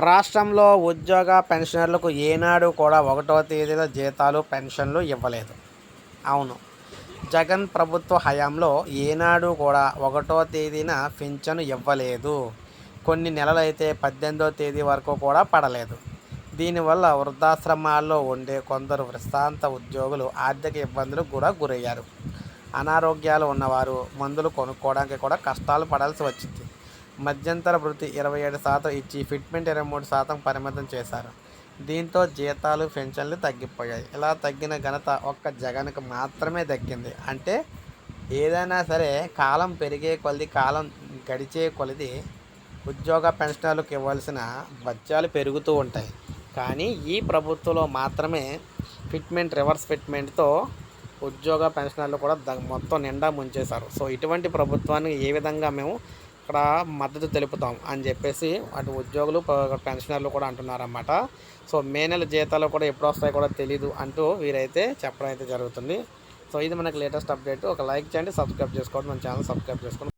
రాష్ట్రంలో ఉద్యోగ పెన్షనర్లకు ఏనాడు కూడా ఒకటో తేదీన జీతాలు పెన్షన్లు ఇవ్వలేదు. అవును. జగన్ ప్రభుత్వ హయాంలో ఏనాడు కూడా ఒకటో తేదీన పింఛను ఇవ్వలేదు. కొన్ని నెలలైతే పద్దెనిమిదో తేదీ వరకు కూడా పడలేదు. దీనివల్ల వృద్ధాశ్రమాల్లో ఉండే కొందరు ప్రశాంత ఉద్యోగులు ఆర్థిక ఇబ్బందులకు కూడా గురయ్యారు. అనారోగ్యాలు ఉన్నవారు మందులు కొనుక్కోవడానికి కూడా కష్టాలు పడాల్సి వచ్చింది. మధ్యంతర వృత్తి ఇరవై ఏడు శాతం ఇచ్చి ఫిట్మెంట్ ఇరవై మూడు శాతం పరిమితం చేశారు. దీంతో జీతాలు పెన్షన్లు తగ్గిపోయాయి. ఇలా తగ్గిన ఘనత ఒక్క జగన్కి మాత్రమే దక్కింది. అంటే ఏదైనా సరే కాలం పెరిగే కొలది కాలం గడిచే కొలది ఉద్యోగ పెన్షనర్లకు ఇవ్వాల్సిన బత్యాలు పెరుగుతూ ఉంటాయి. కానీ ఈ ప్రభుత్వంలో మాత్రమే ఫిట్మెంట్ రివర్స్ ఫిట్మెంట్తో ఉద్యోగ పెన్షనర్లు కూడా మొత్తం నిండా ముంచేశారు. సో ఇటువంటి ప్రభుత్వానికి ఏ విధంగా మేము అక్కడ మద్దతు తెలుపుతాం అని చెప్పేసి అటు ఉద్యోగులు పెన్షనర్లు కూడా అంటున్నారన్నమాట. సో మే నెల జీతాలు కూడా ఎప్పుడు వస్తాయో కూడా తెలీదు అంటూ వీరైతే చెప్పడం అయితే జరుగుతుంది. సో ఇది మనకి లేటెస్ట్ అప్డేట్. ఒక లైక్ చేయండి సబ్స్క్రైబ్ చేసుకోండి మన ఛానల్ సబ్స్క్రైబ్ చేసుకోండి.